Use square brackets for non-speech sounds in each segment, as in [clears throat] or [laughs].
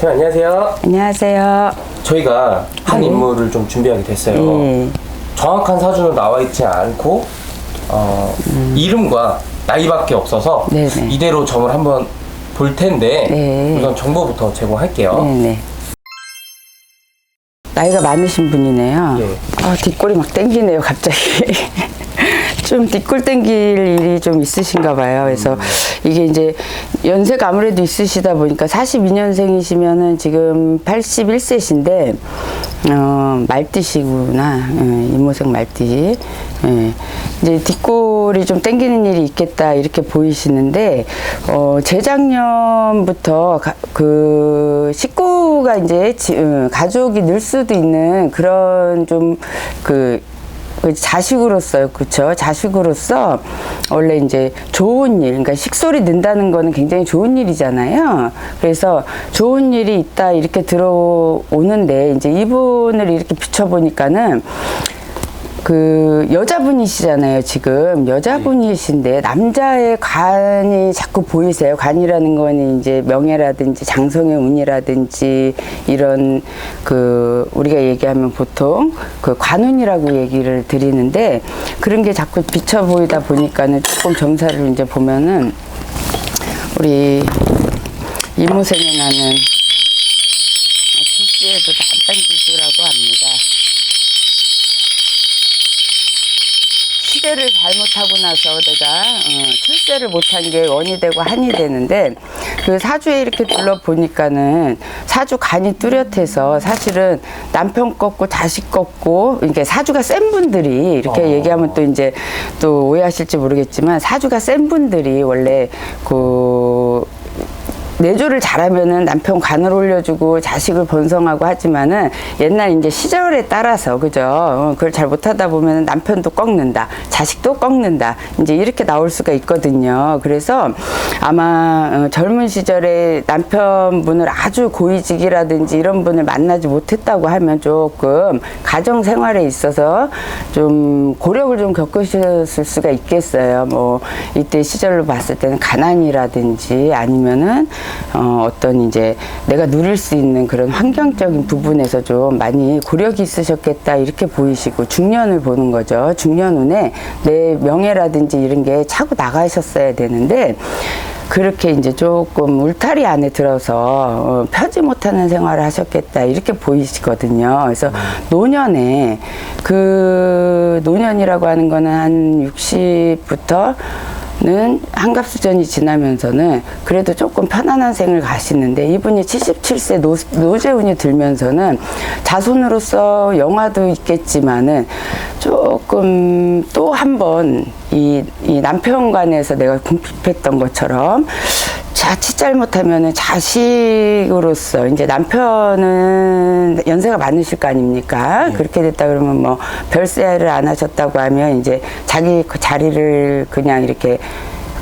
선생님 안녕하세요. 안녕하세요. 저희가 한 인물을 좀 준비하게 됐어요. 예. 정확한 사주는 나와 있지 않고 어, 이름과 나이밖에 없어서 음. 네네. 이대로 점을 한번 볼 텐데 네. 우선 정보부터 제공할게요. 네네. 나이가 많으신 분이네요. 예. 아, 뒷골이 막 땡기네요, 갑자기. [laughs] 좀 뒷골 땡길 일이 좀 있으신가 봐요. 그래서 이게 이제 연세가 아무래도 있으시다 보니까 42년생이시면은 지금 81세신데, 어, 말띠시구나. 예, 이모생 말띠. 예. 이제 뒷골이 좀 땡기는 일이 있겠다 이렇게 보이시는데 어 재작년부터 가, 그 식구가 이제 지, 어, 가족이 늘 수도 있는 그런 좀그 그 자식으로서 그쵸? 자식으로서 원래 이제 좋은 일 그러니까 식솔이 는다는 거는 굉장히 좋은 일이잖아요. 그래서 좋은 일이 있다 이렇게 들어오는데 이제 이분을 이렇게 비춰보니까는 그 여자분이시잖아요 지금. 여자분이신데 남자의 관이 자꾸 보이세요? 관이라는 거는 이제 명예라든지 장성의 운이라든지 이런 그 우리가 얘기하면 보통 그 관운이라고 얘기를 드리는데 그런 게 자꾸 비쳐 보이다 보니까는 조금 점사를 이제 보면은 우리 이모생에 나는 기수에도 단단기수라고 합니다. 시대를 잘못하고 나서 내가 어, 출세를 못한 게 원이 되고 한이 되는데 그 사주에 이렇게 둘러보니까는 사주 간이 뚜렷해서 사실은 남편 꺾고 자식 꺾고 이게 사주가 센 분들이 이렇게 어. 얘기하면 또 이제 또 오해하실지 모르겠지만 사주가 센 분들이 원래 그 내조를 잘하면은 남편 관을 올려주고 자식을 번성하고 하지만은 옛날 이제 시절에 따라서 그죠? 어, 그걸 잘 못하다 보면은 남편도 꺾는다 자식도 꺾는다 이제 이렇게 나올 수가 있거든요. 그래서 아마 어, 젊은 시절에 남편분을 아주 고위직이라든지 이런 분을 만나지 못했다고 하면 조금 가정 생활에 있어서 좀 고력을 좀 겪으셨을 수가 있겠어요. 뭐 이때 시절로 봤을 때는 가난이라든지 아니면은 어, 어떤 이제 내가 누릴 수 있는 그런 환경적인 부분에서 좀 많이 고력이 있으셨겠다 이렇게 보이시고 중년을 보는 거죠. 중년 운에 내 명예라든지 이런 게 차고 나가셨어야 되는데 그렇게 이제 조금 울타리 안에 들어서 어, 펴지 못하는 생활을 하셨겠다 이렇게 보이시거든요. 그래서 노년에 그 노년이라고 하는 거는 한 60부터 는 한갑수전이 지나면서는 그래도 조금 편안한 생을 가시는데 이분이 77세 노, 노재운이 들면서는 자손으로서 영화도 있겠지만은 조금 또 한 번이이 남편 간에서 내가 궁핍했던 것처럼 자칫 잘못하면은 자식으로서 이제 남편은 연세가 많으실 거 아닙니까? 그렇게 됐다 그러면 뭐 별세를 안 하셨다고 하면 이제 자기 그 자리를 그냥 이렇게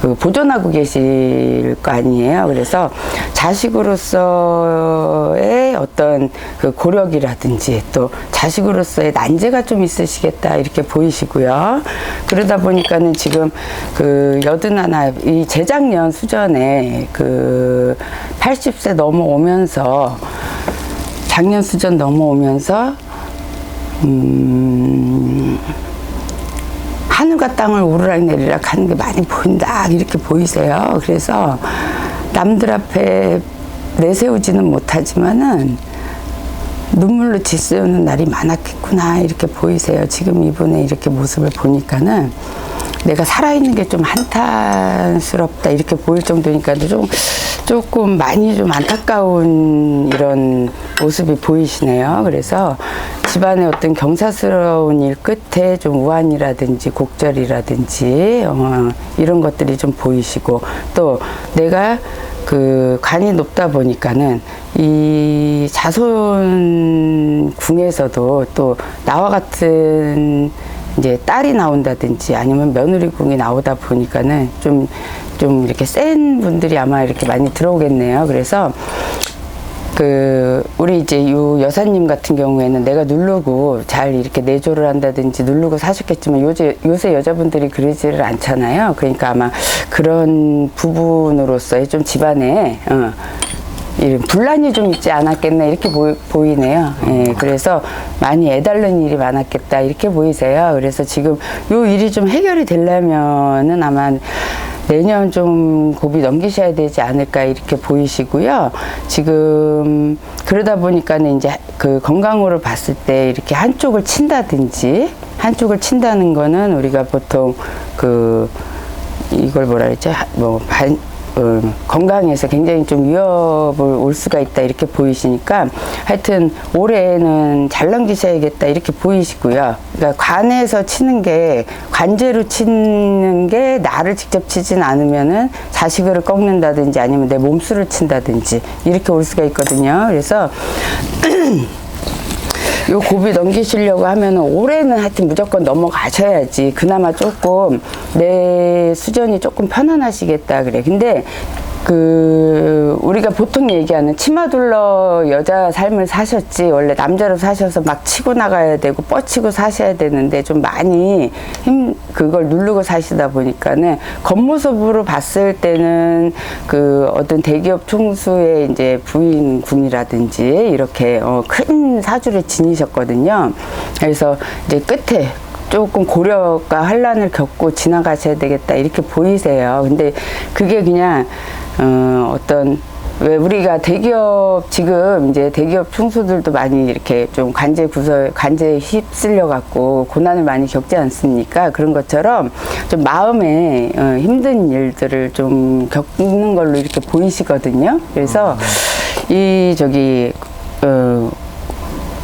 그 보존하고 계실 거 아니에요. 그래서 자식으로서의 어떤 그 고력이라든지 또 자식으로서의 난제가 좀 있으시겠다 이렇게 보이시고요. 그러다 보니까는 지금 그 여든 하나 이 재작년 수전에 그 80세 넘어오면서 작년 수전 넘어오면서 음 하늘과 땅을 오르락 내리락 하는 게 많이 보인다 이렇게 보이세요. 그래서 남들 앞에 내세우지는 못하지만은 눈물로 지새우는 날이 많았겠구나 이렇게 보이세요. 지금 이분의 이렇게 모습을 보니까는 내가 살아있는 게 좀 한탄스럽다 이렇게 보일 정도니까 좀 조금 많이 좀 안타까운 이런 모습이 보이시네요. 그래서 집안의 어떤 경사스러운 일 끝에 좀 우환이라든지 곡절이라든지 어, 이런 것들이 좀 보이시고 또 내가 그 간이 높다 보니까는 이 자손 궁에서도 또 나와 같은 이제 딸이 나온다든지 아니면 며느리 궁이 나오다 보니까는 좀, 좀 이렇게 센 분들이 아마 이렇게 많이 들어오겠네요. 그래서 그 우리 이제 유 여사님 같은 경우에는 내가 누르고 잘 이렇게 내조를 한다든지 누르고 사셨겠지만 요새 요새 여자분들이 그러지를 않잖아요. 그러니까 아마 그런 부분으로서의 좀 집안에 어, 이 분란이 좀 있지 않았겠나 이렇게 보, 이 네요 예, 그래서 많이 애달는 일이 많았겠다 이렇게 보이세요. 그래서 지금 요 일이 좀 해결이 되려면은 아마 내년 좀 고비 넘기셔야 되지 않을까 이렇게 보이시고요. 지금 그러다 보니까는 이제 그 건강으로 봤을 때 이렇게 한쪽을 친다든지 한쪽을 친다는 거는 우리가 보통 그 이걸 뭐라 그랬죠? 하- 뭐 반, 어, 건강에서 굉장히 좀 위협을 올 수가 있다 이렇게 보이시니까 하여튼 올해는 잘 넘기셔야겠다 이렇게 보이시고요. 그러니까 관에서 치는 게 관제로 치는 게 나를 직접 치진 않으면은 자식을 꺾는다든지 아니면 내 몸수를 친다든지 이렇게 올 수가 있거든요. 그래서 [clears throat] 요 고비 넘기시려고 하면은 올해는 하여튼 무조건 넘어가셔야지. 그나마 조금 내 수전이 조금 편안하시겠다 그래. 근데 그 우리가 보통 얘기하는 치마둘러 여자 삶을 사셨지 원래 남자로 사셔서 막 치고 나가야 되고 뻗치고 사셔야 되는데 좀 많이 힘 그걸 누르고 사시다 보니까는 겉모습으로 봤을 때는 그 어떤 대기업 총수의 이제 부인군이라든지 이렇게 어, 큰 사주를 지니셨거든요. 그래서 이제 끝에 조금 고려가 환란을 겪고 지나가셔야 되겠다 이렇게 보이세요. 근데 그게 그냥 어, 어떤 왜 우리가 대기업 지금 이제 대기업 총수들도 많이 이렇게 좀 관제 구설 관제에 휩쓸려 갖고 고난을 많이 겪지 않습니까? 그런 것처럼 좀 마음에 어, 힘든 일들을 좀 겪는 걸로 이렇게 보이시거든요. 그래서 이 저기 어,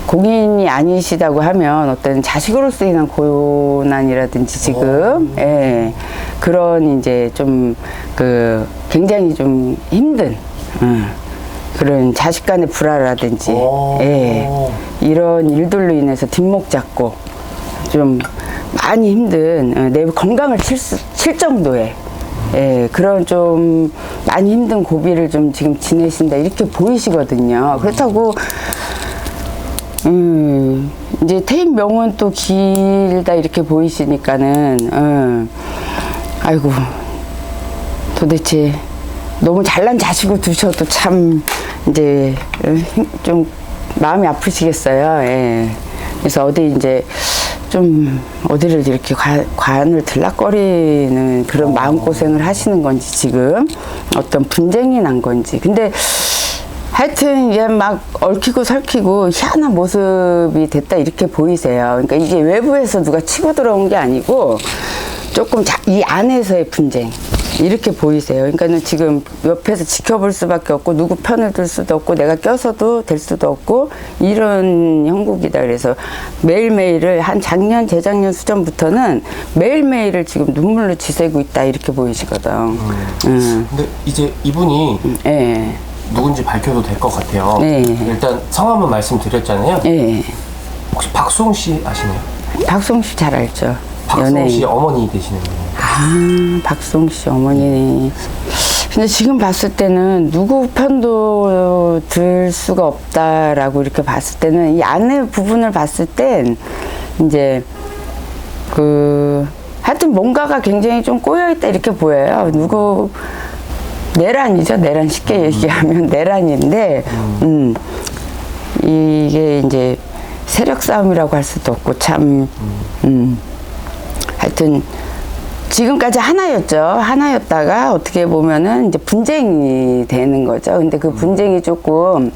공인이 아니시다고 하면 어떤 자식으로서 인한 고난이라든지 지금 예, 그런 이제 좀 그 굉장히 좀 힘든 음, 그런 자식 간의 불화라든지 오. 예, 이런 일들로 인해서 뒷목 잡고 좀 많이 힘든 어, 내 건강을 칠, 수- 칠 정도의 예, 그런 좀 많이 힘든 고비를 좀 지금 지내신다 이렇게 보이시거든요. 그렇다고 음, 이제 태인 명은 또 길다 이렇게 보이시니까는, 음, 아이고, 도대체 너무 잘난 자식을 두셔도 참, 이제, 음, 힘- 좀 마음이 아프시겠어요. 예. 그래서 어디 이제 좀 어디를 이렇게 관, 관을 들락거리는 그런 마음고생을 하시는 건지 지금 어떤 분쟁이 난 건지. 근데 하여튼 이게 막 얽히고 설키고 희한한 모습이 됐다 이렇게 보이세요. 그러니까 이게 외부에서 누가 치고 들어온 게 아니고 조금 자, 이 안에서의 분쟁 이렇게 보이세요. 그러니까는 지금 옆에서 지켜볼 수밖에 없고 누구 편을 들 수도 없고 내가 껴서도 될 수도 없고 이런 형국이다. 그래서 매일매일을 한 작년 재작년 수전부터는 매일매일을 지금 눈물로 지새고 있다 이렇게 보이시거든. 음. 근데 이제 이분이 예. 누군지 밝혀도 될 것 같아요. 네. 일단 성함은 말씀드렸잖아요. 예. 혹시 박수홍 씨 아시나요? 박송 씨잘 알죠. 박수홍 씨 어머니 되시는 분이에요. 아, 박송 씨 어머니. 근데 지금 봤을 때는 누구 편도 들 수가 없다라고 이렇게 봤을 때는 이 안에 부분을 봤을 땐 이제 그 하여튼 뭔가가 굉장히 좀 꼬여있다 이렇게 보여요. 누구 내란이죠. 내란 쉽게 얘기하면 [laughs] 내란인데, 음, 이게 이제 세력 싸움이라고 할 수도 없고 참, 음, 하여튼 지금까지 하나였죠. 하나였다가 어떻게 보면은 이제 분쟁이 되는 거죠. 근데 그 분쟁이 조금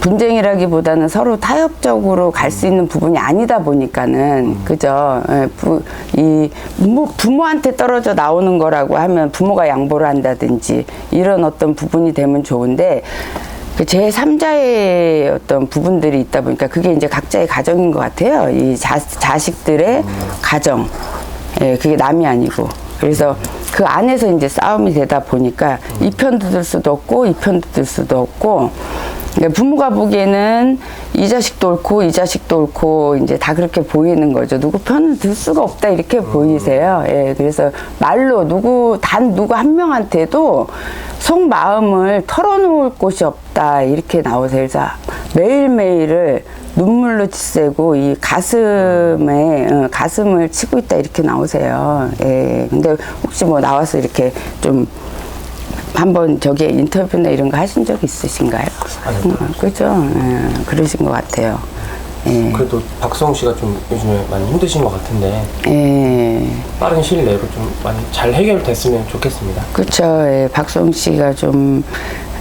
분쟁이라기보다는 서로 타협적으로 갈 수 있는 부분이 아니다 보니까는 그죠. 예, 부, 이 부모, 부모한테 떨어져 나오는 거라고 하면 부모가 양보를 한다든지 이런 어떤 부분이 되면 좋은데 그 제3자의 어떤 부분들이 있다 보니까 그게 이제 각자의 가정인 것 같아요. 이 자, 자식들의 가정. 예, 그게 남이 아니고. 그래서 그 안에서 이제 싸움이 되다 보니까 이 편도 들 수도 없고 이 편도 들 수도 없고 그러니까 부모가 보기에는 이 자식도 옳고 이 자식도 옳고 이제 다 그렇게 보이는 거죠. 누구 편을 들 수가 없다 이렇게 보이세요. 예, 그래서 말로 누구 단 누구 한 명한테도 속 마음을 털어놓을 곳이 없다 이렇게 나오세요. 그래서 매일매일을 눈물로 지새고 이 가슴에 어, 가슴을 치고 있다 이렇게 나오세요. 예. 근데 혹시 뭐 나와서 이렇게 좀 한번 저기 인터뷰나 이런 거 하신 적 있으신가요? 아니요. 음, 그죠? 예, 그러신 것 같아요. 예. 그래도 박수홍 씨가 좀 요즘에 많이 힘드신 것 같은데 예. 빠른 시일 내로 좀 많이 잘 해결됐으면 좋겠습니다. 그렇죠. 예, 박수홍 씨가 좀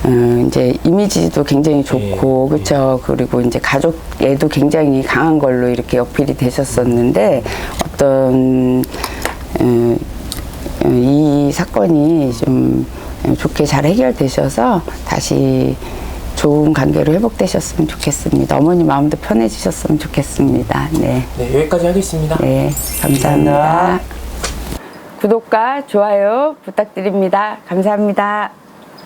음, 이제 이미지도 굉장히 좋고 예, 그렇죠. 그리고 이제 가족에도 굉장히 강한 걸로 이렇게 어필이 되셨었는데 어떤 음, 음, 이 사건이 좀 좋게 잘 해결되셔서 다시 좋은 관계로 회복되셨으면 좋겠습니다. 어머니 마음도 편해지셨으면 좋겠습니다. 네. 네, 여기까지 하겠습니다. 네, 감사합니다. 감사합니다. 구독과 좋아요 부탁드립니다. 감사합니다.